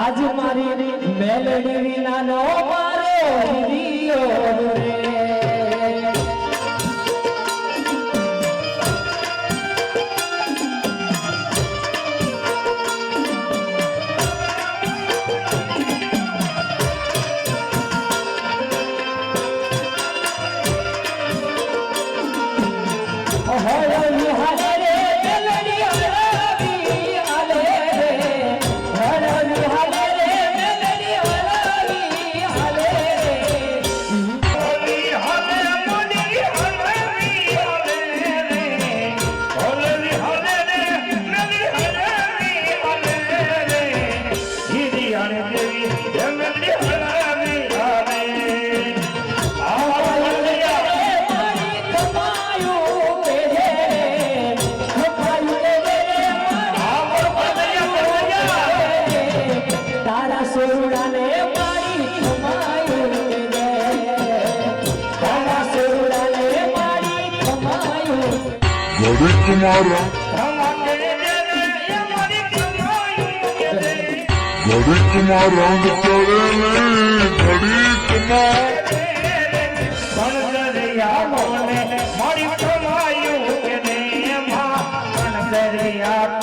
આજ મારી મેલડી વિનાનો મારો હવે તમારા ઘરે તમારા તળેલે ઘડી તમા મારી કમાયું દરિયા